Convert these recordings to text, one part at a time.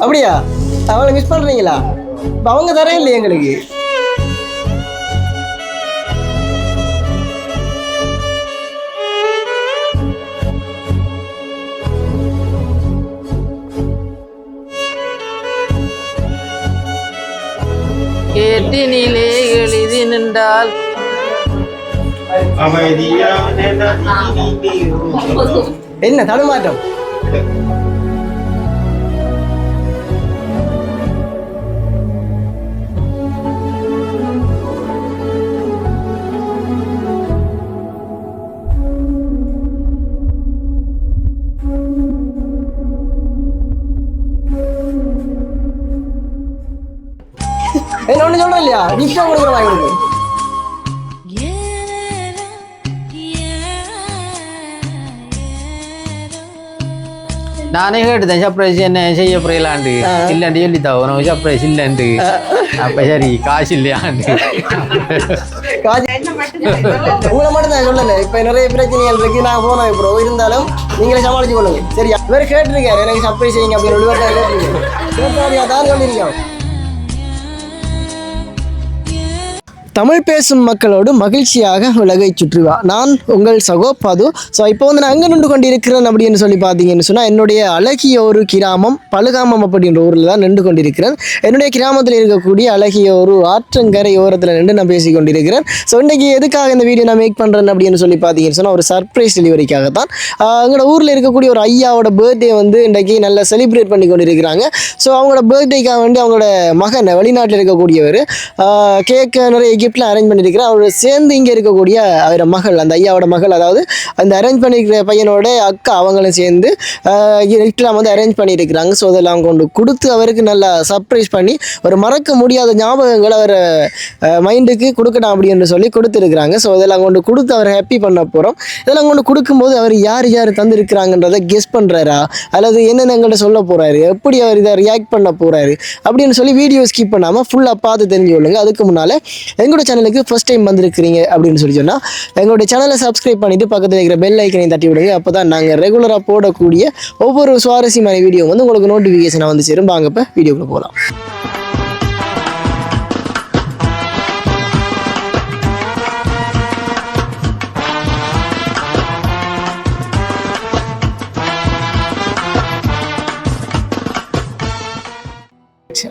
அப்படியா? அவங்கள மிஸ் பண்றீங்களா? அவங்க தரே இல்லையே எங்களுக்கு? கேட்டினிலே எழுதி நின்றால். என்ன தடுமாற்றம்? என்ன ஒண்ணு சொல்றேன் இல்லையா கிஃப்டா கொடுக்குற வாங்கி நானே கேட்டுதேன் சர்ப்ரைஸ் என்ன செய்ய புரியலாண்டு இல்லைண்டு சொல்லித்தா உனக்கு சர்ப்ரைஸ் இல்லைண்டு அப்ப சரி காசு இல்லையாண்டு உங்களை மட்டும் தான் சொல்லல. இப்ப நிறைய பிரச்சனைகள் இருக்கு. நான் போனேன் ப்ரோ இருந்தாலும் நீங்களே சமாளிச்சு கொள்ளுங்க சரியா? இவர் கேட்டிருக்காரு எனக்கு சர்ப்ரைஸ் செய்யுங்க அப்படின்னு. கேட்டாரியா தான் சொல்லியிருக்கோம் தமிழ் பேசும் மக்களோடு மகிழ்ச்சியாக உலகை சுற்றுவா. நான் உங்கள் சகோ பது. ஸோ இப்போ வந்து நான் அங்கே நின்று கொண்டிருக்கிறேன் அப்படின்னு சொல்லி பார்த்தீங்கன்னு சொன்னால் என்னுடைய அழகிய ஒரு கிராமம் பழுகாமம் அப்படின்ற ஊரில் தான் நின்று கொண்டிருக்கிறேன். என்னுடைய கிராமத்தில் இருக்கக்கூடிய அழகிய ஒரு ஆற்றங்கரை ஓரத்தில் நின்று நான் பேசி கொண்டிருக்கிறேன். ஸோ இன்றைக்கி எதுக்காக இந்த வீடியோ நான் மேக் பண்ணுறேன் அப்படின்னு சொல்லி பார்த்தீங்கன்னு சொன்னால் ஒரு சர்ப்ரைஸ் டெலிவரிக்காக தான் எங்களோட ஊரில் இருக்கக்கூடிய ஒரு ஐயாவோட பர்த்டே வந்து இன்றைக்கி நல்லா செலிப்ரேட் பண்ணி கொண்டிருக்கிறாங்க. ஸோ அவங்களோட பர்த்டேக்காக வேண்டி அவங்களோட மகன் வெளிநாட்டில் இருக்கக்கூடியவர் கேக்கு நிறைய கிஃப்ட்லாம் அரேஞ்ச் பண்ணியிருக்கிறார் அவர் சேர்ந்து இங்கே இருக்கக்கூடிய அவரோட மகள் அந்த ஐயாவோட மகள் அதாவது அந்த அரேஞ்ச் பண்ணியிருக்கிற பையனோட அக்கா அவங்களும் சேர்ந்து கிஃப்ட்லாம் வந்து அரேஞ்ச் பண்ணியிருக்கிறாங்க ஸோ அதெல்லாம் கொண்டு கொடுத்து அவருக்கு நல்லா சர்ப்ரைஸ் பண்ணி ஒரு மறக்க முடியாத ஞாபகங்களை அவர் மைண்டுக்கு கொடுக்கணும் அப்படின்னு சொல்லி கொடுத்துருக்குறாங்க. ஸோ இதெல்லாம் கொண்டு கொடுத்து அவர் ஹாப்பி பண்ண போகிறோம் இதெல்லாம் கொண்டு கொடுக்கும்போது அவர் யார் யார் தந்திருக்கிறாங்கன்றதை கெஸ் பண்ணுறாரா அல்லது என்னென்ன எங்கள்கிட்ட சொல்ல போகிறாரு எப்படி அவர் இதை ரியாக்ட் பண்ண போகிறாரு அப்படின்னு சொல்லி வீடியோ ஸ்கிப் பண்ணாமல் ஃபுல்லாக பார்த்து தெரிஞ்சு கொள்ளுங்க அதுக்கு முன்னால் எங்களோட சேனலுக்கு ஃபர்ஸ்ட் டைம் வந்திருக்கிறீங்க அப்படின்னு சொல்லி சொன்னால் எங்களுடைய சேனலை சப்ஸ்கிரைப் பண்ணிவிட்டு பக்கத்தில் இருக்கிற பெல் ஐக்கனையும் தட்டி விடுங்க. அப்போ தான் நாங்கள் ரெகுலராக போடக்கூடிய ஒவ்வொரு சுவாரஸ்யமான வீடியோ வந்து உங்களுக்கு நோட்டிஃபிகேஷனாக வந்து சேரும். வாங்க இப்போ வீடியோக்குள்ள போகலாம்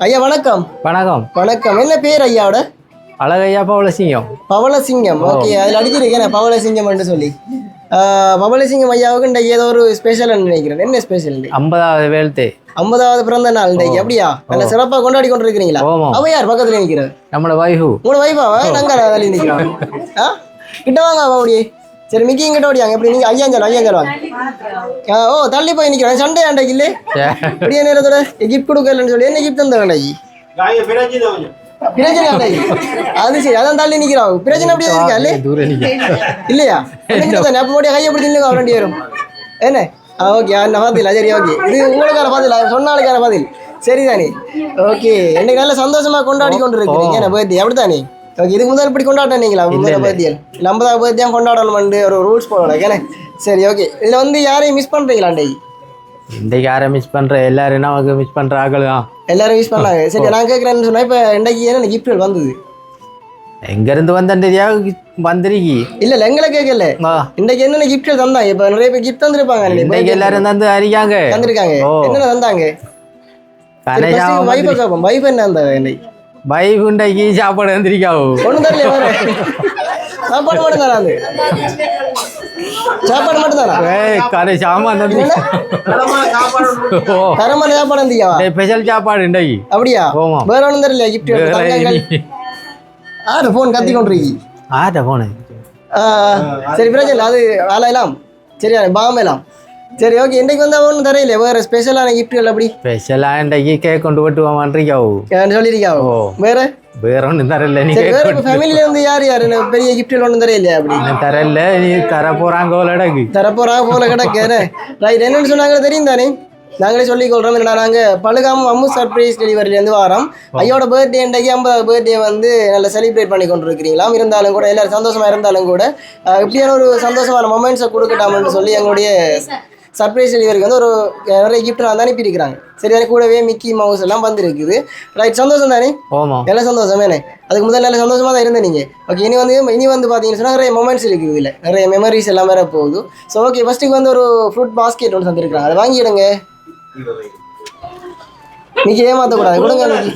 ஐயா வணக்கம். வணக்கம். வணக்கம். என்ன பேர் ஐயாவோட? அழகையா பவளசிங்கம். பவளசிங்கம் ஓகே. அதில் அடிச்சிருக்கேன் பவளசிங்கம் சொல்லி. ஆஹ் பவளசிங்கம் ஐயாவுக்கு இன்றைக்கு ஏதோ ஒரு ஸ்பெஷல் நினைக்கிறேன். என்ன ஸ்பெஷல் ஐம்பதாவது வேல்த்தே ஐம்பதாவது பிறந்த நாள் இன்றைக்கு அப்படியா? நல்ல சிறப்பாக கொண்டாடி கொண்டு இருக்கிறீங்களா ஓமா அவ யார் பக்கத்துல நிற்கிறார் நம்மளோட வைஃபு. உங்களோட வைஃபாவா நாங்க தள்ளி நிற்கிறோம் ஆ? கிட்ட வாங்க அப்படியே சரி மிக்கி இங்கிட்ட ஓடியாங்க எப்படி நீங்க ஐயாஞ்சல் ஐயாஞ்சல் வாங்க. ஓ தள்ளி போய் நிற்கிறேன் சண்டே ஆண்டைக்கு இல்லை? அப்படியே நேரத்தோட கிஃப்ட் கொடுக்கலன்னு சொல்லி. என்ன கிஃப்ட் தந்த வேண்டாய் காய பிரச்சனை அது சரி அதான் தள்ளி நிற்கிறான் பிரச்சனை அப்படியே இருக்கா. இல்லையா? தானே அப்போ போட்டு கையை பிடிச்சி நில்லுங்க வேண்டி வரும் என்ன? ஓகே அந்த பதில் சரி ஓகே. இது உங்களுக்கான பதில் அது சொன்ன ஆளுக்கான பதில். சரிதானே? ஓகே இன்னைக்கு நல்ல சந்தோஷமா கொண்டாடி கொண்டு இருக்கிறீங்க என்ன பர்த்டே அப்படித்தானே? ஓகே இதுக்கு முதல் இப்படி கொண்டாடினீங்களா உங்களோட பர்த்டே ஐம்பதாவது பர்த்டே கொண்டாடணும்னு ஒரு ரூல்ஸ் போடணும் ஏன்னா சரி ஓகே. இதில் வந்து யாரையும் மிஸ் பண்ணுறீங்களா இன்றைக்கு யாரை மிஸ் பண்ற? எல்லாரும் நமக்கு மிஸ் பண்ற ஆக்கள்? தான் எல்லாரும் மிஸ் பண்ணாங்க சரி நான் கேட்குறேன்னு சொன்னா இப்போ இன்றைக்கு என்ன கிஃப்ட்கள் வந்தது? எங்க இருந்து வந்தா வந்திருக்கி? இல்ல இல்ல எங்களை கேட்கல. ஆ, இன்னைக்கு என்னென்ன கிஃப்ட்கள் தந்தாங்க? இப்போ நிறைய பேர் கிஃப்ட் தந்திருப்பாங்க. இன்னைக்கு எல்லாரும் தந்து அறியாங்க தந்திருக்காங்க. என்னென்ன தந்தாங்க? வைஃபை கேட்போம் வைஃப் என்ன இன்னைக்கு வைஃப் இன்றைக்கு சாப்பாடு வந்திருக்காவோ? ஒன்றும் தெரியல சாப்பாடு மட்டும் தானா அது சாப்பாடு மட்டும் தானா ஏய் கரை சாமான் தந்து தரமான சாப்பாடு இருந்தியாவா ஸ்பெஷல் சாப்பாடு இன்றைக்கு அப்படியா. வேற ஒன்றும் தெரியல கிஃப்ட் ஆறு ஃபோன் கத்தி கொண்டிருக்கி ஆட்ட போனு சரி இல்லை. அது ஆளாயலாம் சரியா பாமெல்லாம் சரி ஓகே இன்றைக்கு வந்து ஒன்றும் தெரியல வேற ஸ்பெஷலான கிஃப்ட்கள் அப்படி? ஸ்பெஷலாக இன்றைக்கு கேக் கொண்டு போட்டு வாங்கிருக்காவோ ஏன்னு சொல்லியிருக்கியா? ஓ. வேற? வேற ஒன்றும் தரல நீ ஃபேமிலியில இருந்து யார் யார்? பெரிய கிஃப்ட்கள் ஒன்றும் தெரியலையா அப்படி? தரல நீ தர போறாங்க உலடக்கு தரப்போறாங்க போல கிடக்கு ரைட் என்னன்னு சொன்னாங்க தெரியும் தானே நாங்களே சொல்லி கொள்றோம் என்னடா நாங்கள் பழுகாம அம்மு சர்ப்ரைஸ் டெலிவரிலேருந்து வரோம். ஐயோட பர்த்டே இன்றைக்கு ஐம்பது பர்த்டே வந்து நல்லா செலிப்ரேட் பண்ணி கொண்டு இருக்கிறீங்களாம் இருந்தாலும் கூட எல்லாரும் சந்தோஷமா இருந்தாலும் கூட இப்படியான ஒரு சந்தோஷமான மொமெண்ட்ஸை கொடுக்கட்டாம்னு சொல்லி எங்களுடைய சர்ப்ரைஸ் டெலிவரிக்கு வந்து ஒரு நிறைய கிஃப்ட் வந்து அனுப்பியிருக்கிறாங்க. சரி அது கூடவே மிக்கி மவுஸ் எல்லாம் வந்துருக்குது. ரைட் சந்தோஷம் தானே? ஓமோ நல்ல சந்தோஷமேனே அதுக்கு முதல்ல நல்ல சந்தோஷமா தான் இருந்தேன் நீங்கள் ஓகே இனி வந்து இனி வந்து பார்த்தீங்கன்னு சொன்னால் நிறைய மொமெண்ட்ஸ் இருக்குது இதில். நிறைய மெமரிஸ் எல்லாம் வேற போகுது ஸோ ஓகே ஃபஸ்ட்டுக்கு வந்து ஒரு ஃப்ரூட் பாஸ்கெட் ஒன்று தந்துருக்காங்க அதை வாங்கிடுங்க மிக்கி ஏமாற்றக்கூடாது கொடுங்க மிக்கி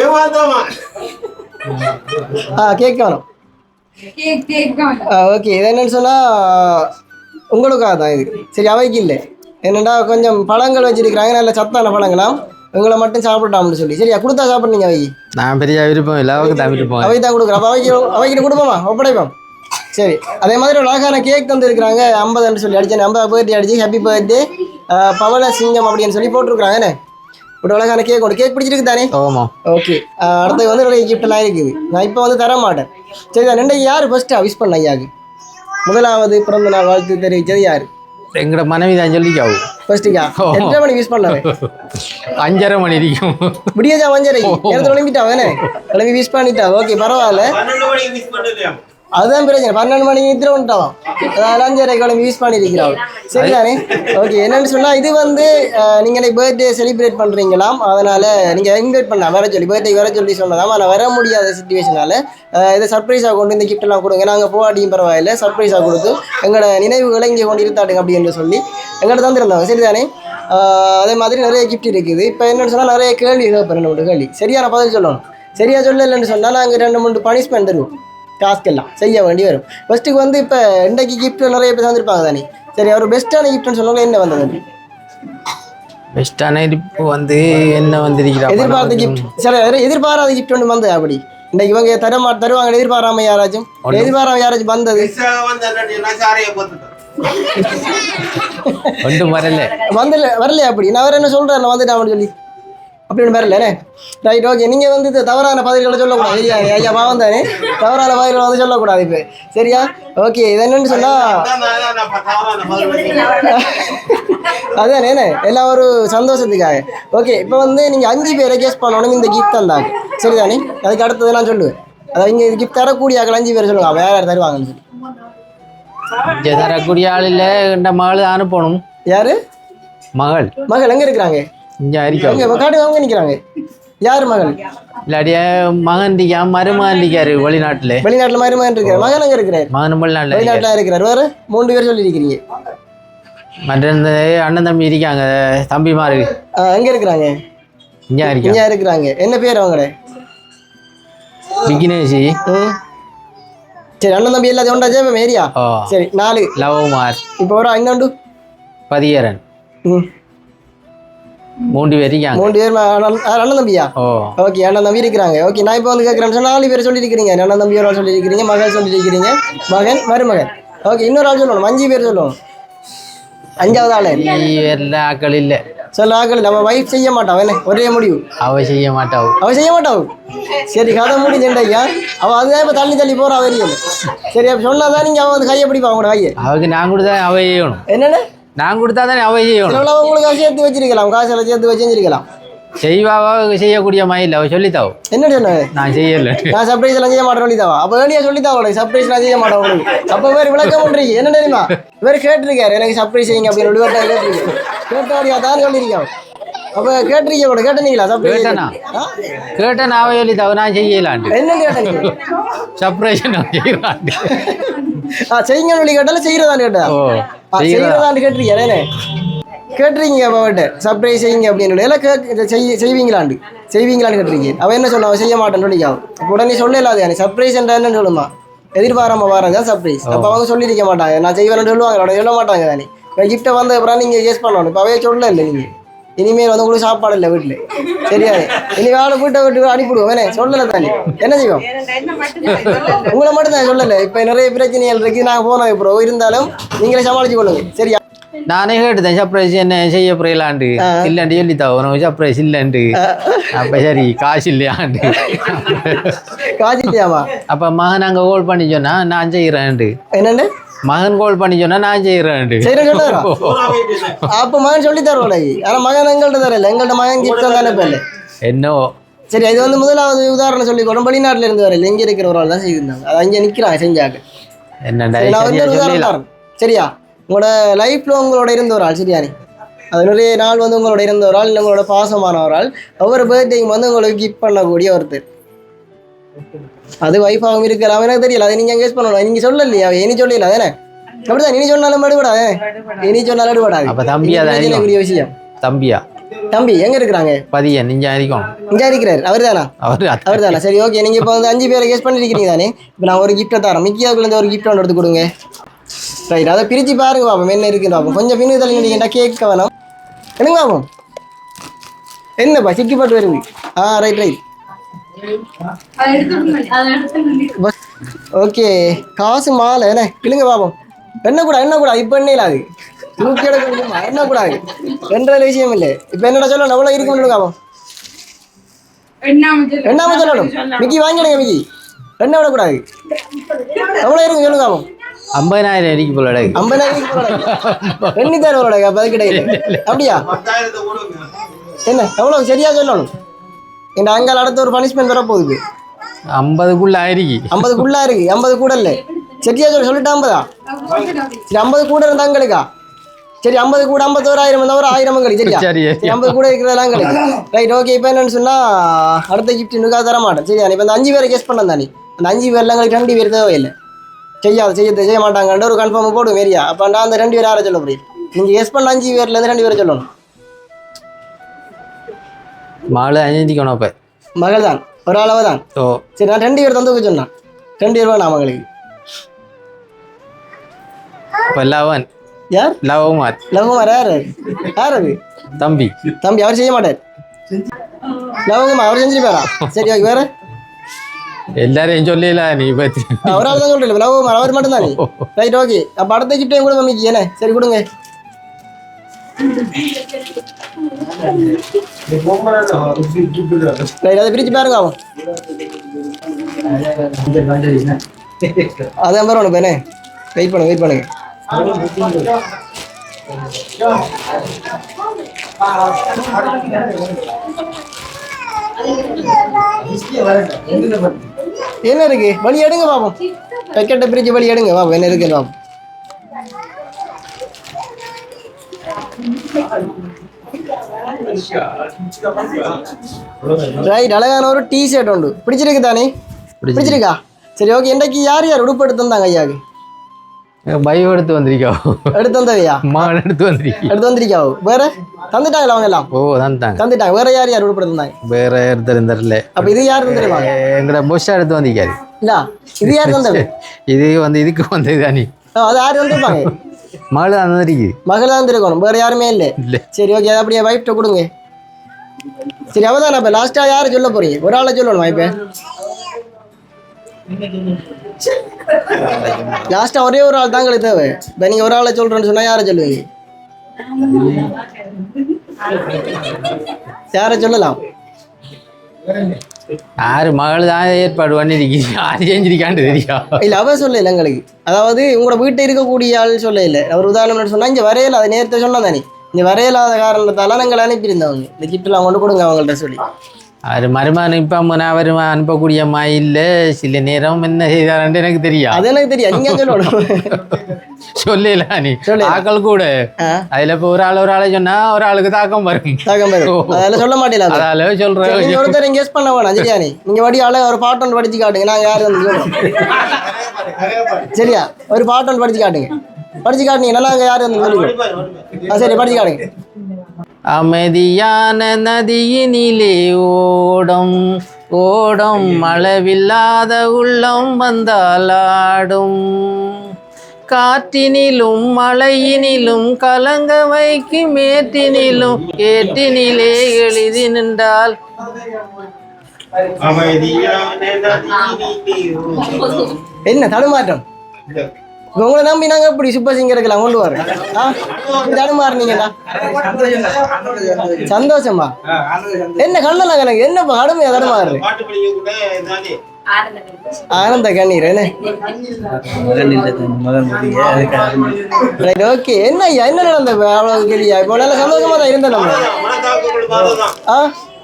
ஏமாத்தாமா. ஆ கேக் வேணும் ஆ ஓகே இது என்னன்னு சொன்னால் உங்களுக்காக தான் இது. சரி அவைக்கு இல்லை. என்னடா கொஞ்சம் பழங்கள் வச்சிருக்கிறாங்க நல்ல சத்தான பழங்களாம் உங்களை மட்டும் சாப்பிட்டாம்னு சொல்லி. சரியா கொடுத்தா சாப்பிட்றீங்க அவைக்கு? நான் பெரிய விருப்பம் இல்லை தான் விருப்பம். அவை தான் கொடுக்குறோம். அப்போ அவைக்கு அவைக்கிட்ட கொடுப்போமா? ஒப்படைப்போம். சரி அதே மாதிரி ஒரு அழகான கேக் தந்துருக்குறாங்க. ஐம்பதுன்னு சொல்லி அடிச்சேன் ஐம்பது பர்த்டே அடிச்சு ஹாப்பி பர்த்டே பவன சிங்கம் அப்படின்னு சொல்லி போட்டிருக்காங்கண்ணே ஒரு அழகான கேக் ஒன்று கேக் பிடிச்சிருக்கு தானே? ஓமோ ஓகே அடுத்து வந்து நிறைய கிஃப்ட்லாம் இருக்குது. நான் இப்போ வந்து தர மாட்டேன் சரி தான் ரெண்டு யார் ஃபர்ஸ்ட்டு விஷ் பண்ண ஐயாக்கு? முதலாவது பிறந்த நாள் வாழ்த்து தெரிவித்தது யார்? எங்களோட மனைவி தான் சொல்லிக்காவு. ஃபர்ஸ்ட்டுக்கா எத்தனை மணி விஷ் பண்ணாவே அஞ்சரை மணி இருக்கும் விடியஜா வஞ்சரை நேரத்தில் கிளம்பிட்டா வேணே கிளம்பி விஷ் பண்ணிட்டா ஓகே பரவாயில்ல. அதுதான் பிரச்சனை. பன்னெண்டு மணிக்கு நித்திர வந்துட்டான் அதாவது அஞ்சரை கிளம்பி யூஸ் பண்ணியிருக்கிறான் சரிதானே? ஓகே என்னன்னு சொன்னால் இது வந்து நீங்கள் பர்த்டே செலிப்ரேட் பண்ணுறீங்களாம் அதனால் நீங்கள் இன்வைட் பண்ணலாம் வர சொல்லி பர்த்டே வர சொல்லி சொன்னதாம். ஆனால் வர முடியாத சுச்சுவேஷனால இதை சர்ப்ரைஸாக கொண்டு இந்த gift கொடுங்க. நாங்கள் போகாட்டியும் பரவாயில்ல. சர்ப்ரைஸாக கொடுத்து எங்களோட நினைவுகளை இங்கே கொண்டு இருத்தாட்டுங்க அப்படின்னு சொல்லி எங்கள்கிட்ட தந்துருந்தாங்க. சரிதானே? அதே மாதிரி நிறைய கிஃப்ட் இருக்குது. இப்போ என்னென்னு சொன்னால் நிறைய கேள்வி கேட்பேன் ரெண்டு மூணு கேள்வி. சரியான பதில் சொல்லணும். சரியா சொல்லலைன்னு சொன்னால் நாங்கள் ரெண்டு மூணு பனிஷ்மெண்ட் தருவோம். டாஸ்க்கெல்லாம் செய்ய வேண்டி வரும். ஃபர்ஸ்ட்டுக்கு வந்து இப்போ இன்றைக்கு கிஃப்ட் நிறைய பேர் வந்திருப்பாங்க தானே? சரி அவர் பெஸ்ட்டான கிஃப்ட்னு சொன்னாங்க என்ன வந்தது? பெஸ்டான இப்போ வந்து என்ன வந்திருக்கிறா எதிர்பார்த்த கிஃப்ட் சரி எதிர்- எதிர்பாராத கிஃப்ட் ஒன்று வந்தது அப்படி. இன்னைக்கு இவங்க தர தருவாங்க எதிர்பாராம யாராச்சும்? எதிர்பாராம யாராச்சும் வந்தது? வரல. வந்தல வரலையா அப்படி? நான் வேற என்ன சொல்கிறேன் நான் வந்துட்டேன் சொல்லி. அப்படி ஒன்று வரலண்ணே ரைட் ஓகே நீங்கள் வந்து இது தவறான பதில்களை சொல்லக்கூடாது. ஐயா ஐயா பாவம் தானே தவறான பதில்களை வந்து சொல்லக்கூடாது இப்போ. சரியா? ஓகே இது என்னன்னு சொன்னால் அதான் என்ன? எல்லாம் ஒரு சந்தோஷத்துக்காக. ஓகே இப்போ வந்து நீங்கள் அஞ்சு பேரை கேஸ் பண்ணணும் இந்த கிஃப்ட் தந்தாங்க. சரிதானே? அதுக்கு அடுத்தது நான் சொல்லுவேன். அதாவது இங்கே கிஃப்ட் தரக்கூடிய ஆக்கள் அஞ்சு பேர் சொல்லுவாங்க வேற யார் தருவாங்கன்னு சொல்லி. இங்கே தரக்கூடிய ஆள் இல்லை இந்த மகள் அனுப்பணும். யாரு? மகள். மகள் எங்கே இருக்கிறாங்க? இங்கே இருக்கா காட்டு அவங்க நிற்கிறாங்க யார் மகள் இல்லாட்டிய மகன் இருக்கான் மருமகன் இருக்காரு வெளிநாட்டுல. வெளிநாட்டில் மாதிரி மகன் இருக்கிறார் மகன் எங்கே இருக்கிறார்? மகன் வெளிநாட்டுல இருக்காரு. வெளிநாட்டில் இருக்கிறார். வேறு மூணு பேர் சொல்லியிருக்கிறீங்க. மற்ற இந்த அண்ணன் தம்பி இருக்காங்க தம்பிமாரு. எங்கே இருக்கிறாங்க? இங்கே இருக்காங்க இங்கே இருக்கிறாங்க. என்ன பேர் அவங்களோட? விக்னேஷி. சரி அண்ணன் தம்பி எல்லாத்தையும் ஏரியா. ஓ. சரி நாலு. லவகுமார். இப்போ ஒரு ஐந்தாண்டு பதியரன் ம். மூன்று பேர் மூணு பேர் அண்ணன் தம்பியா? ஓகே அண்ணன் தம்பி இருக்கிறாங்க. ஓகே நான் இப்போ வந்து கேட்குறேன் நாலு பேர் சொல்லியிருக்கிறீங்க அண்ணன் தம்பி ஒரு ஆள் சொல்லியிருக்கிறீங்க மகள் சொல்லியிருக்கிறீங்க மகன் மருமகன். ஓகே இன்னொரு ஆள் சொல்லணும். அஞ்சு பேர் சொல்லணும். அஞ்சாவது ஆள். எல்லா ஆக்கள் இல்லை. சொல்ல ஆக்கள் நம்ம வைஃப் செய்ய மாட்டான். என்ன? ஒரே முடிவு. அவ செய்ய மாட்டாவு அவ செய்ய மாட்டாவு சரி கதை முடிஞ்சுண்டையா அவள் அதுதான் இப்போ தள்ளி தள்ளி போகிறா வரையும் சரி அப்போ சொன்னாதான் நீங்கள் அவன் வந்து கையை பிடிப்பா அவங்களோட கையை? அவருக்கு நான் கொடுத்தா அவ செய்யணும். என்னென்ன? நான் கொடுத்தா தானே அவ செய்யணும்? உங்களுக்கு சேர்த்து வச்சிருக்கலாம். காசெல்லாம் சேர்த்து வச்சு செஞ்சிருக்கலாம் செய்வாவா செய்யக்கூடிய மயில் அவ சொல்லித்தாவு? என்ன சொன்னது நான் செய்யல. நான் சர்ப்ரைஸ் எல்லாம் செய்ய மாட்டேன் சொல்லித்தாவா? அப்போ ஏனியா சொல்லித்தா உனக்கு? சர்ப்ரைஸ் நான் செய்ய மாட்டேன் உங்களுக்கு அப்போ வேறு விளக்கம் பண்ணுறீங்க என்ன தெரியுமா? இவர் கேட்டிருக்காரு எனக்கு சர்ப்ரைஸ் செய்யுங்க அப்படின்னு சொல்லி ஒரு time கேட்டிருக்காரு. கேட்டாரியா தான் சொல்லியிருக்கான். அப்போ கேட்டிருக்கீங்க கூட கேட்டீங்களா சர்ப்ரைஸ் கேட்டனா? கேட்டேன் அவ சொல்லித்தாவு? நான் செய்யலான்ட்டு. என்ன கேட்டீங்க சர்ப்ரைஸ் நான் செய்யலான்ட்டு. ஆ செய்யுங்கன்னு சொல்லி கேட்டாலும் செய்யறதான்னு கேட்டா. ஓ. ஆ, செய்யறா செய்யறதான்னு கேட்டிருக்கீங்க என்ன கேட்டிருக்கீங்க அவட்ட சர்ப்ரைஸ் செய்யுங்க அப்படின்னு சொல்லி. எல்லாம் கேட்க செய்ய செய்வீங்களாண்டு. செய்வீங்களான்னு கேட்டிருக்கீங்க. அவன் என்ன சொன்னா? செய்ய மாட்டேன்னு அப்போ உடனே சொல்லலாது எனக்கு சர்ப்ரைஸ் என்னன்னு சொல்லுமா? எதிர்பாராம வரதான் சர்ப்ரைஸ் அப்போ அவங்க சொல்லியிருக்க மாட்டாங்க. நான் செய்வேன்னு சொல்லுவாங்க. சொல்ல மாட்டாங்க தானே கிஃப்ட்டை வந்த அப்புறம் நீங்கள் கேஸ் பண்ணணும். இப்போ அவையே சொல்ல இல்லை நீங்கள் இனிமேல் வந்து உங்களுக்கு சாப்பாடு இல்லை வீட்டில். சரியா? இனி வேலை வீட்டை விட்டு அனுப்பிவிடுவோம். வேணே சொல்லலை தானே என்ன செய்வோம்? உங்களை மட்டும் தான் சொல்லலை. இப்போ நிறைய பிரச்சனைகள் இருக்கு நான் போனேன் இப்போ இருந்தாலும் நீங்களே சமாளிச்சு கொள்ளுங்க சரியா? நானே கேட்டுதேன் சர்ப்ரைஸ் என்ன செய்ய புரியலான்ட்டு இல்லைன்ட்டு சொல்லித்தாவு உனக்கு சர்ப்ரைஸ் இல்லைன்ட்டு. அப்ப சரி காசு இல்லையான்ட்டு. காய்ச்சிட்டியாமா அப்ப மகன் அங்க கோல் பண்ணி சொன்னா நான் செய்யறேன்ட்டு என்னண்டு மகன் கோல் பண்ணி சொன்னா நான் செய்யறேன்ட்டு செய்யற சொன்னாரா சூறா போயிட்டு அப்போ மகன் சொல்லி தருவோம் ஆனா மகன் எங்கள்கிட்ட தரல. எங்கள்கிட்ட மகன் கிஃப்ட் தானே இப்போ இல்லை. என்னவோ. சரி இது வந்து முதலாவது உதாரணம் சொல்லி கூட வெளிநாட்டுல இருந்து வரல இங்க இருக்கிற ஒரு ஆள் தான் செய்திருந்தாங்க. அது அங்கே நிக்கிறாங்க செஞ்சாங்க. வந்து சரியா? உங்களோட லைஃப்பில் உங்களோட இருந்த ஒரு ஆள் சரியானே? அது நிறைய நாள் வந்து உங்களோட இருந்த ஒரு ஆள் இல்லை உங்களோட பாசமான ஒரு ஆள் ஒவ்வொரு பர்த்டேக்கு வந்து உங்களுக்கு கிஃப்ட் பண்ணக்கூடிய ஒருத்தர். அது வைஃபாகவும் இருக்கலாம் எனக்கு தெரியல அதை நீங்கள் கெஸ் பண்ணணும். நீங்கள் சொல்லலையா? இனி சொல்லல அதானே? அப்படிதான் இனி சொன்னாலும் எடுபடாது இனி சொன்னாலும் எடுபடாது அப்ப தம்பியா தான் இருக்கும். விஷயம். தம்பியா? தம்பி எங்க இருக்கிறாங்க? பதியன் நீங்க இருக்கணும் இங்க இருக்கிறார் அவர் தானா அவரு. அவர் தானே சரி ஓகே நீங்க இப்போ வந்து அஞ்சு பேரை கெஸ் பண்ணிருக்கீங்க தானே? இப்போ நான் ஒரு கிஃப்ட்டை தரேன். மிக்கியாவுக்குள்ள ஒரு கிஃப்ட் ஒன்று எடுத்து கொடுங்க. ரைட் அதை பிரிச்சு பாருங்க பாப்போம் என்ன இருக்குன்னு பாப்போம் கொஞ்சம் பின்னு தள்ளி நினைக்கிட்டா கேட்க வேணாம். என்னங்க பாப்போம் என்னப்பா சிக்கி போட்டு வருது? ஆ ரைட் ரைட் ஓகே காசு மாலை என்ன? இல்லைங்க பாப்போம் என்ன கூட என்ன கூட? இப்போ என்ன இல்லாது தூக்கி எடுக்கணுமா என்ன கூடாது என்ற விஷயம் இல்லை. இப்போ என்னடா சொல்லணும்? எவ்வளோ இருக்குன்னு பாப்போம் ரெண்டாம சொல்லணும்? மிக்கி வாங்கிடுங்க மிக்கி ரெண்டை விடக்கூடாது? எவ்வளோ இருக்கு சொல்லுங்க பாப்போம் ஐம்பதாயிரம் இருக்கு போல அடகு. ஐம்பதாயிரம் ரெண்டு தேர் எவ்வளோ அப்போ கிடையாது அப்படியா? என்ன? எவ்வளோ சரியா சொல்லணும். இந்த அங்கால அடுத்த ஒரு பனிஷ்மெண்ட் வரப்போகுது. ஐம்பதுக்குள்ள ஆயிருக்கு. ஐம்பதுக்குள்ளா இருக்கு ஐம்பது கூட இல்லை. சரியா சொல்லி சொல்லிட்டு ஐம்பதா? சரி ஐம்பது கூட இருந்தா அங்களுக்கா சரி ஐம்பது கூட ஐம்பத்தோராயிரம் இருந்தா ஒரு ஆயிரம் அங்களுக்கு சரியா? சரி சரி. ஐம்பது கூட இருக்கிறதெல்லாம் அங்களுக்கு ரைட் ஓகே இப்போ என்னன்னு சொன்னா அடுத்த கிஃப்ட் இன்னும் தர மாட்டேன் சரியா இப்போ இந்த அஞ்சு பேரை கெஸ் பண்ண தானே அந்த அஞ்சு பேர்ல எங்களுக்கு ரெண்டு பேர் தேவையில்லை. செய்யாது செய்ய செய்ய மாட்டாங்கன்ற ஒரு கன்ஃபார்ம் போடும் ஏரியா அப்போ நான் அந்த ரெண்டு பேர் யாரை சொல்ல போறீங்க நீங்கள் கெஸ் பண்ண அஞ்சு பேர்ல இருந்து ரெண்டு பேரை சொல்லணும். மாலு அஞ்சிக்கணும் அப்ப. மகள் தான் ஒரு அளவு தான் ஓ. சரி நான் ரெண்டு பேர் தந்துக்க சொன்னேன். ரெண்டு பேர் வேணாம் மகளுக்கு இப்ப லவன். யார்? லவகுமார். லவகுமார் யார்? யார் அது? தம்பி. தம்பி அவர் செய்ய மாட்டார். லவகுமார் அவர் செஞ்சுட்டு போறா சரி ஓகே வேற? எல்லாரையும் சொல்லல நீ பத்தி ஒரு ஆள் தான் சொல்றேன் லவகுமார் அவர் மட்டும் தானே ரைட் ஓகே அப்போ அடுத்த கிஃப்டையும் கூட மம்மிக்கு என்ன சரி கொடுங்க ரைட் அதை பிரிச்சு பாருங்க அவன் அதான் பரவாயில்ல பேனே வெயிட் பண்ணுங்க வெயிட் பண்ணுங்க என்ன இருக்கு? வழி எடுங்க பாப்போம் பெக்கெட்டை பிரிச்சு வழி எடுங்க பாப்போம் என்ன இருக்குன்னு பாப்போம் ரைட் அழகான ஒரு டீ ஷர்ட் உண்டு. பிடிச்சிருக்கு தானே? பிடிச்சிருக்கா. சரி ஓகே இன்றைக்கு யார் யார் உடுப்பு எடுத்து தந்தாங்க ஐயாக்கு பயோ எடுத்து வந்திருக்கா எடுத்து வந்தவையா? மகன் எடுத்து வந்திருக்கி எடுத்து வந்திருக்காவோ வேற? தந்துட்டாங்களா அவங்க எல்லாம்? ஓ தந்தாங்க தந்துட்டாங்க. வேற யார் யார் உடுப்பு எடுத்து தந்தாங்க வேற ஒருத்தர் தெரியல அப்ப இது யார் தந்துருவாங்க? எங்கட பொஷா எடுத்து வந்திருக்காரு. இல்ல இது யார் தந்தது? இது வந்து இதுக்கு வந்தது தானே அது யார் தந்திருப்பாங்க? மகளு தான் வந்திருக்கு. மகள் தான் இருக்கணும் வேற யாருமே இல்லை. இல்ல. சரி ஓகே அதை அப்படியே வைஃப்ட்ட கொடுங்க. சரி அவதான் இப்போ லாஸ்டா யாரை சொல்ல போறீங்க? ஒரு ஆளை சொல்லணும் இப்போ? லாஸ்டா ஒரே ஒரு ஆள் தாங்களே தேவை. இப்போ நீங்க ஒரு ஆளை சொல்றேன்னு சொன்னா யாரை சொல்லுவீங்க? யாரை சொல்லலாம்? யாரு மகள் தான் ஏற்பாடு பண்ணிருக்கு யாரு செஞ்சிருக்கான்னு தெரியா இல்ல அவ சொல்ல எங்களுக்கு. அதாவது உங்களோட வீட்டை இருக்கக்கூடிய ஆள் சொல்ல இல்லை அவர் உதாரணம் சொன்னா இங்க வரையல அதை நேரத்தை சொன்னா தானே. இங்க வரையலாத காரணத்தால நாங்கள் அனுப்பியிருந்தவங்க. இந்த கிஃப்ட்லாம் கொண்டு கொடுங்க அவங்கள்ட்ட சொல்லி. அவர் மருமகன் இப்ப நான் அவர் அனுப்பக்கூடிய மா இல்ல சில நேரம் என்ன செய்தாருன்னு எனக்கு தெரியா அது எனக்கு தெரியும் நீங்க சொல்லணும் சொல்லல நீ. ஆக்கள் கூட அதுல இப்ப ஒரு ஆள் ஒரு ஆளை சொன்னா ஒரு ஆளுக்கு தாக்கம் வரும் தாக்கம் வரும். அதெல்லாம் சொல்ல மாட்டேல அது. அதால சொல்றேன் நீங்க ஒருத்தர் கெஸ் பண்ண வேணாம் சரியா நீ நீங்க வடி ஆள ஒரு பாட்டு ஒன்று படிச்சு காட்டுங்க நான் யாரு வந்து. சரியா ஒரு பாட்டு ஒன்று படிச்சு காட்டுங்க படிச்சு காட்டுனீங்க நல்லா அங்க யாரு வந்து சொல்லுங்க சரி படிச்சு காட்டுங்க அமைதியான நதியினிலே ஓடும். ஓடும். அளவில்லாத உள்ளம் வந்தாலாடும் காற்றினிலும் மழையினிலும் கலங்க வைக்கும் ஏற்றினிலும் ஏற்றினிலே எழுதி நின்றால். அமைதியான நதியினிலே ஓடும். என்ன தடுமாற்றம்? உங்களை நம்பி நாங்க எப்படி சூப்பர் சிங்கர் இருக்கலாம் கொண்டு வரோம் ஆ? இப்படி தடுமாறுனீங்கடா சந்தோஷமா? என்ன கண்ணலாம் எனக்கு என்னப்பா கடுமையா தடுமாறு ஆனந்த கண்ணீர் என்ன? ஓகே என்ன ஐயா என்ன நடந்த அவ்வளவு கேள்வியா இப்போ நல்ல சந்தோஷமா தான் இருந்தேன் நம்ம. ஆ?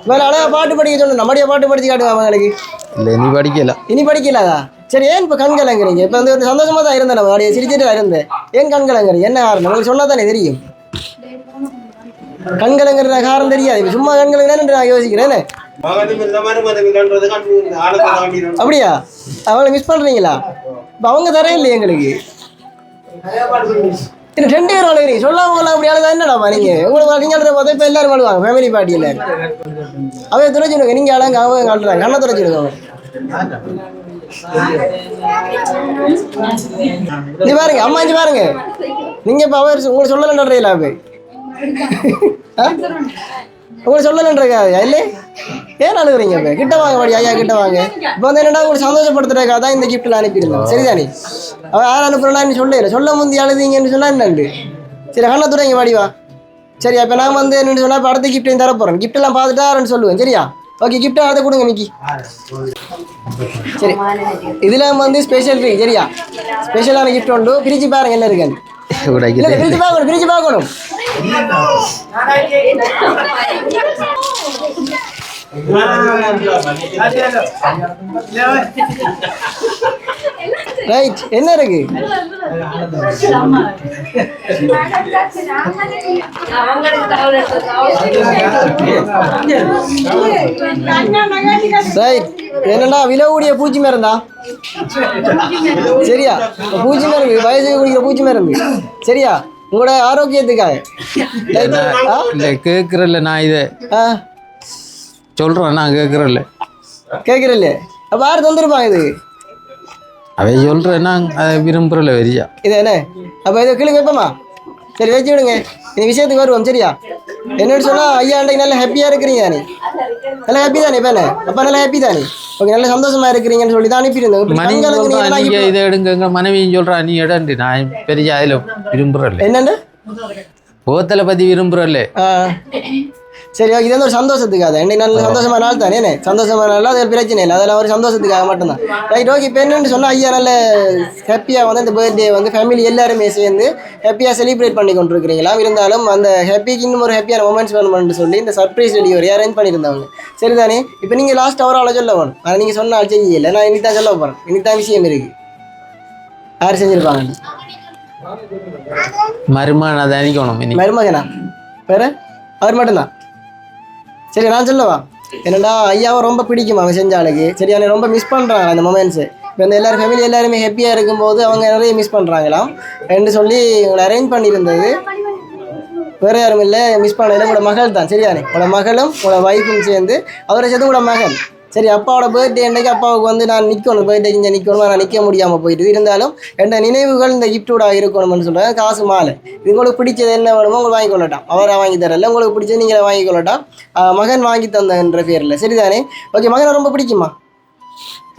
வேற அழகா பாட்டு படிக்க சொல்லணும் நம்மடைய பாட்டு படிச்சு காட்டுவா அவங்களுக்கு? இல்லை நீ படிக்கல. இனி படிக்கலாதா? சரி ஏன் இப்போ கண் கலங்குறீங்க? இப்போ வந்து ஒரு சந்தோஷமா தான் இருந்தேன் நம்ம அப்படியே சிரிச்சிட்டு தான் இருந்தேன். ஏன் கண் கலங்குறீங்க? என்ன காரணம்? உங்களுக்கு சொன்னால் தானே தெரியும். கண் கலங்குற காரணம் தெரியாது. இப்ப சும்மா கண் கலங்குறேன்னு நான் யோசிக்கிறேன் அப்படியா? அவளை மிஸ் பண்றீங்களா? இப்போ அவங்க தர இல்லையே எங்களுக்கு? இது ரெண்டு பேரும் அழுகிறீங்க? சொல்லாம கொள்ளாம அப்படி அழுதா என்னடா நீங்க? உங்களுக்கு நீங்க அழுற பார்த்தா இப்போ எல்லாரும் அழுவாங்க ஃபேமிலி பார்ட்டியில் அவன் துறைச்சிடுங்க நீங்க அழங்க அவங்க அழுறாங்க. கண்ணை துறைச்சிடுங்க அவங்க நீ பாருங்க அம்மா இங்க பாருங்க. நீங்க இப்ப அவர் உங்களுக்கு சொல்லலன்றீங்களா அப்ப உங்களுக்கு சொல்லலன்றக்கா இல்லை? ஏன் அழுகுறீங்க இப்ப? கிட்ட வாங்க வாடி ஐயா கிட்ட வாங்க. இப்போ வந்து என்னடா உங்களுக்கு சந்தோஷப்படுத்துறதுக்காக தான் இந்த கிஃப்ட்ல அனுப்பியிருந்தேன் சரிதானே? அவ யார் அனுப்புறா நீ சொல்லல சொல்ல முந்தி அழுதீங்கன்னு சொன்னா என்னண்டு? சரி கண்ணத்துறைங்க வாடி வா. சரி அப்போ நான் வந்து என்னன்னு சொன்னா இப்போ அடுத்த கிஃப்ட் தர போறேன் gift எல்லாம் பார்த்துட்டாருன்னு சொல்லுவேன் சரியா? ஓகே கிஃப்ட் அடுத்த கொடுங்க மிக்கி சரி இதுல வந்து ஸ்பெஷல் இருக்கு சரியா ஸ்பெஷலான கிஃப்ட் உண்டு பிரிச்சு பாருங்க என்ன இருக்குன்னு இல்ல உடைக்கல இல்ல, பிரிச்சு பார்க்கணும் பிரிச்சு பார்க்கணும் ரைட் என்ன இருக்கு? ரைட் என்னடா விலை கூடிய பூச்சி மருந்தா? சரியா? பூச்சி மருந்து வயசுக்கு குடிக்கிற பூச்சி மருந்து. சரியா? உங்களோட ஆரோக்கியத்துக்காக? இல்லை கேட்குறல நான் இதை ஆ. சொல்கிறேன் நான் கேட்குறல கேட்குறல்ல அப்போ யார் தந்துருப்பாங்க இது அவை சொல்கிறேன் நான் அதை விரும்புகிறல வரியா இது என்ன அப்போ இதை கிளி வைப்போமா சரி வச்சு விடுங்க இந்த விஷயத்துக்கு வருவோம் சரியா? என்னன்னு சொன்னால் ஐயா அன்றைக்கு நல்லா ஹாப்பியாக இருக்கிறீங்க நீ. நல்லா ஹாப்பி தானே என்ன? அப்போ நல்லா ஹாப்பி தானே? ஓகே நல்ல சந்தோஷமா இருக்கிறீங்கன்னு சொல்லி தான் அனுப்பியிருந்தேன் நீங்கள் இதை எடுங்க மனைவியும் சொல்கிறா நீ இடண்டு நான் பெரிய அதில் விரும்புகிறல்ல என்னண்டு போத்தலை பற்றி விரும்புகிறல்ல. சரி ஓகே இது வந்து ஒரு சந்தோஷத்துக்காக. இன்னைக்கு நல்ல சந்தோஷமான நாள் தானே என்ன? சந்தோஷமான நாள் அது ஒரு பிரச்சனை இல்லை. அதெல்லாம் ஒரு சந்தோஷத்துக்காக மட்டும்தான். ரைட் ஓகே இப்போ என்னன்னு சொன்னால் ஐயா நல்ல ஹாப்பியாக வந்து இந்த பர்த்டே வந்து ஃபேமிலி எல்லாருமே சேர்ந்து ஹாப்பியாக செலிப்ரேட் பண்ணி கொண்டிருக்கிறீங்களா? இருந்தாலும் அந்த ஹாப்பிக்கு இன்னும் ஒரு ஹாப்பியான மூமெண்ட்ஸ் வேணும்னு சொல்லி இந்த சர்ப்ரைஸ் டெலிவரி அரேஞ்ச் பண்ணியிருந்தவங்க. சரிதானே? இப்போ நீங்கள் லாஸ்ட் அவரால் சொல்ல வேணும் அதை நீங்கள் சொன்னால் செய்யல. நான் இன்னைக்கு தான் சொல்ல போகிறேன் இன்னைக்கு தான் விஷயம் இருக்குது யார் செஞ்சுருப்பாங்க? மருமகன் இனி. மருமகனா? வேற? அவர் மட்டும்தான்? சரி நான் சொல்லவா? என்னடா ஐயாவை ரொம்ப பிடிக்கும் அவன் செஞ்ச ஆளுக்கு. சரி அவனை ரொம்ப மிஸ் பண்ணுறாங்க அந்த மொமெண்ட்ஸு இப்போ இந்த எல்லாரும் ஃபேமிலி எல்லாருமே ஹாப்பியாக இருக்கும்போது அவங்க நிறைய மிஸ் பண்ணுறாங்களாம் என்று சொல்லி உங்களை அரேஞ்ச் பண்ணியிருந்தது. வேறு யாரும் இல்லை மிஸ் பண்ணல உங்களோட மகள் தான் சரியானே உங்களோட மகளும் உங்களோட ஒய்ஃபும் சேர்ந்து அவரை சேர்த்து உங்களோட மகன். சரி அப்பாவோட பர்த்டே அன்னைக்கு அப்பாவுக்கு வந்து நான் நிற்கணும் பர்த்டே இங்கே நிற்கணும் நான் நிற்க முடியாமல் போயிட்டு இருந்தாலும் என்ற நினைவுகள் இந்த கிஃப்டோட இருக்கணும்னு சொல்கிறேன் காசு மாலை. இது உங்களுக்கு பிடிச்சது என்ன வேணுமோ உங்களுக்கு வாங்கி கொள்ளட்டாம். அவரை வாங்கி தரல. உங்களுக்கு பிடிச்சது நீங்களே வாங்கி கொள்ளட்டாம். மகன் வாங்கி தந்தன்ற பேரில். சரிதானே? ஓகே மகனை ரொம்ப பிடிக்குமா?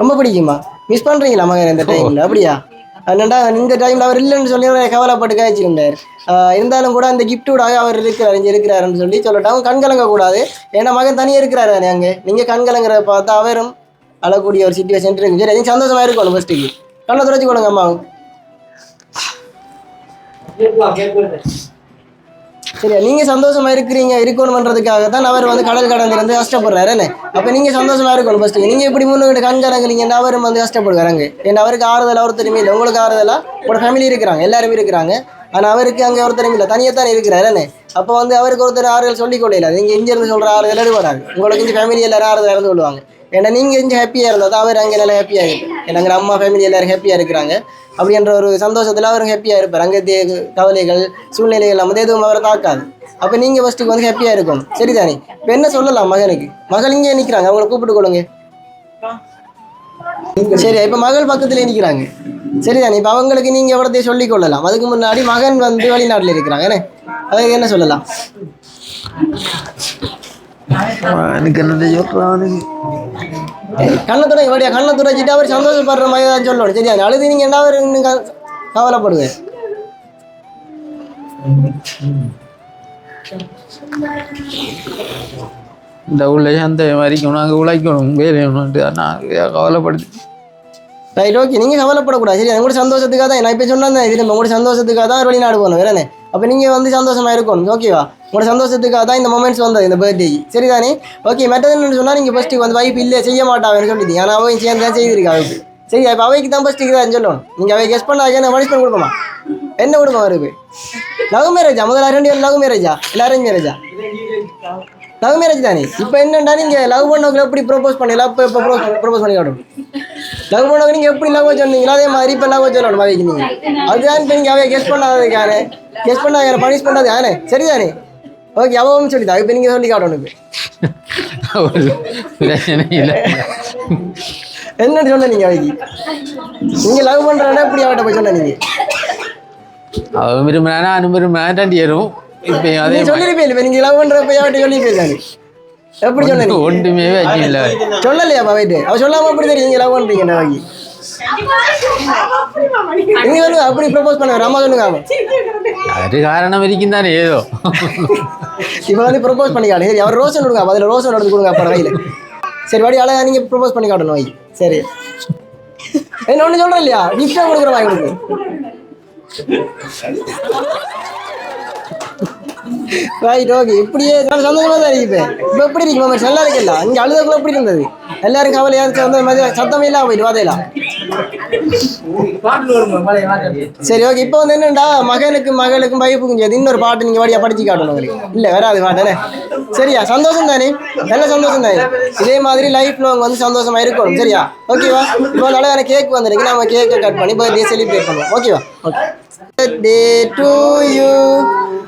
ரொம்ப பிடிக்குமா? மிஸ் பண்ணுறீங்களா மகன் இந்த டைமில் அப்படியா? என்னடா இந்த டைமில் அவர் இல்லைன்னு சொல்லி அவரை கவலைப்பட்டு காய்ச்சிருந்தார் இருந்தாலும் கூட அந்த கிஃப்டோடாக அவர் இருக்கிறார் இங்கே இருக்கிறாருன்னு சொல்லி சொல்லட்டும் அவங்க கலங்க கூடாது. ஏன்னா மகன் தனியாக இருக்கிறாரு தானே அங்கே. நீங்கள் கண்கலங்கிறத பார்த்தா அவரும் அழக்கூடிய ஒரு சுச்சுவேஷன் இருக்கு சரி நீங்கள் சந்தோஷமாக இருக்கணும் ஃபஸ்ட்டுக்கு கண்ணை துடைச்சி கொடுங்க அம்மாவும். சரியா நீங்க சந்தோஷமா இருக்கிறீங்க இருக்கணும்ன்றதுக்காக தான் அவர் வந்து கடல் கடந்திருந்து கஷ்டப்படுறாரு என்ன? அப்ப நீங்க சந்தோஷமா இருக்கணும் ஃபர்ஸ்ட் நீங்க இப்படி முன்னுக்கிட்டு கண் கலங்குறீங்கன்னா அவரும் வந்து கஷ்டப்படுறாங்க ஏன்னா அவருக்கு ஆறுதல் ஒருத்தருமே இல்லை. உங்களுக்கு ஆறுதலா? உங்களோட ஃபேமிலி இருக்கிறாங்க எல்லாருமே இருக்கிறாங்க. ஆனா அவருக்கு அங்க ஒருத்தரும் இல்லை. தனியாக தானே இருக்கிறாரு என்ன? அப்போ வந்து அவருக்கு ஒருத்தர் ஆறுதல் சொல்லிக் இல்லை. நீங்க இங்க இருந்து சொல்ற ஆறுதல் எடு வராது உங்களுக்கு இந்த ஃபேமிலி எல்லாரும் ஆறுதல் இருந்து கொள்வாங்க. ஏன்னா நீங்க இங்கே ஹாப்பியா இருந்தால் தான் அவர் அங்கே நல்லா ஹாப்பியா இருக்கு ஏன்னா அம்மா ஃபேமிலி எல்லோரும் ஹாப்பியாக இருக்கிறாங்க. அப்படின்ற ஒரு சந்தோஷத்தில் அவர் ஹாப்பியாக இருப்பார். அங்கே கவலைகள் சூழ்நிலைகள் நம்ம எதுவும் அவரை தாக்காது. அப்போ நீங்கள் ஃபஸ்ட்டுக்கு வந்து ஹாப்பியாக இருக்கும் சரிதானே இப்போ என்ன சொல்லலாம் மகனுக்கு? மகள் இங்கே நிற்கிறாங்க அவங்கள கூப்பிட்டு கொடுங்க சரி இப்போ மகள் பக்கத்துலேயே நிற்கிறாங்க சரி சரிதானே இப்போ அவங்களுக்கு நீங்கள் எவ்வளோத்தையும் சொல்லிக் கொள்ளலாம். அதுக்கு முன்னாடி மகன் வந்து வெளிநாட்டில் இருக்கிறாங்க. என்ன? அதுக்கு என்ன சொல்லலாம்? எனக்கு என்ன சொல்கிறான் கண்ணை துறை எப்படியா கண்ணை துடைச்சிட்டு அவர் சந்தோஷப்படுற மாதிரி தான் சொல்லணும். சரியா? அழுது நீங்க என்ன அவர் இன்னும் க- கவலைப்படுவேன் இந்த உள்ள அந்த வரைக்கும் நாங்கள் உழைக்கணும். வேலையணும்ட்டு நான் கவலைப்படுது. Right okay. நீங்கள் கவலைப்படக்கூடாது. சரி உங்களோட சந்தோஷத்துக்காக தான். நான் இப்போ சொன்னேன் இது நம்ம சந்தோஷத்துக்காக தான் வெளிநாடு போகணும். வேற என்ன? அப்போ நீங்கள் வந்து சந்தோஷமாக இருக்கணும். ஓகேவா உங்களோட சந்தோஷத்துக்காக தான் இந்த மொமெண்ட்ஸ் வந்தது இந்த பர்த்டேக்கு சரிதானே? ஓகே மற்றதுன்னு சொன்னால் நீங்கள் ஃபஸ்ட்டு வந்து வைஃப் இல்லை செய்ய மாட்டாங்கன்னு சொல்லிட்டு ஆனால் அவன் சேர்ந்து தான் செய்திருக்கா அவருக்கு சரி இப்போ அவைக்கு தான் ஃபஸ்ட்டு இதான் சொல்லணும். நீங்கள் அவை கெஸ்ட் பண்ணாக்க என்ன மனுஷன் கொடுக்குமா என்ன கொடுக்கும் அவருக்கு? லவ் மேரேஜா முதல்ல ரெண்டு பேரும் லவ் மேரேஜா இல்லை அரேஞ்ச் மேரேஜா லவ் மேரேஜ் தானே? இப்போ என்னண்டா நீங்கள் லவ் பண்ணவங்களை எப்படி ப்ரொபோஸ் பண்ணல இப்போ இப்போ ப்ரோபோஸ் பண்ணி காட்டணும்? லவ் பண்ணவங்க நீங்கள் எப்படி லவ் சொன்னீங்களோ அதே மாதிரி இப்போ லவ் சொல்லணும் அவைக்கு நீங்கள் அதுதான் இப்போ நீங்கள் அவைய கெஸ்ட் பண்ணாததுக்கான கெஸ்ட் பண்ணாத பனிஷ் பண்ணாது ஆனே சரிதானே? ஓகே அவவும் சொல்லிதா இப்போ நீங்கள் சொல்லி காட்டணும் என்னன்னு சொன்ன நீங்கள் அவைக்கு? நீங்கள் லவ் பண்ணுறேன்னா இப்படி அவட்ட போய் சொன்ன நீங்கள் அவன் விரும்பினா நானும் விரும்பினா ரெண்டு பேரும். இப்போ அதே நீங்கள் சொல்லியிருப்பீங்க இப்போ நீங்கள் லவ் பண்ணுறப்ப அவட்ட சொல்லியிருப்பீங்க எப்படி சொன்ன நீ? ஒன்றுமே வச்சில்ல சொல்லலையா போயிட்டு அவ சொல்லாம அப்படி தெரியும்? நீங்க லவ் பண்றீங்க நாளைக்கு நீங்க சொல்லுங்க அப்படி ப்ரப்போஸ் பண்ணுங்க அம்மா சொல்லுங்க அவன் அது காரணம் வரைக்கும் தானே ஏதோ. இப்போ வந்து ப்ரப்போஸ் பண்ணி காட்டுங்க. சரி அவர் ரோசன் கொடுங்க அதில் ரோசன் எடுத்து கொடுங்க அப்புறம் கையில் சரி வாடி அழகா நீங்க ப்ரப்போஸ் பண்ணி காட்டணும் வை சரி. என்ன ஒன்று சொல்கிறேன் இல்லையா? கிஃப்டாக கொடுக்குற வாங்கி கொடுக்கு ரைட் ஓகே இப்படியே சந்தோஷமாக தான் இருக்கு இப்போ எப்படி இருக்கு? மாமா நல்லா இருக்குல்ல இங்கே அழுதக்குள்ள எப்படி இருந்தது? எல்லாரும் கவலை இருக்கு அந்த மாதிரி சத்தமே இல்லாம போயிட்டு வாதையிலாம் சரி ஓகே இப்போ வந்து என்னண்டா? மகனுக்கு மகளுக்கும் வைஃபுக்கும் சேர்த்து இன்னொரு பாட்டு நீங்க வாடியா படிச்சு காட்டணும் உங்களுக்கு. இல்ல வராது பாட்டு சரியா? சந்தோஷம் தானே? நல்ல சந்தோஷம் தானே? இதே மாதிரி லைஃப் லாங் வந்து சந்தோஷமா இருக்கணும். சரியா? ஓகேவா இப்போ அழகான கேக் வந்துருக்கு. நம்ம கேக்கை கட் பண்ணி பர்த்டே செலிப்ரேட் பண்ணுவோம். ஓகேவா okay birthday to you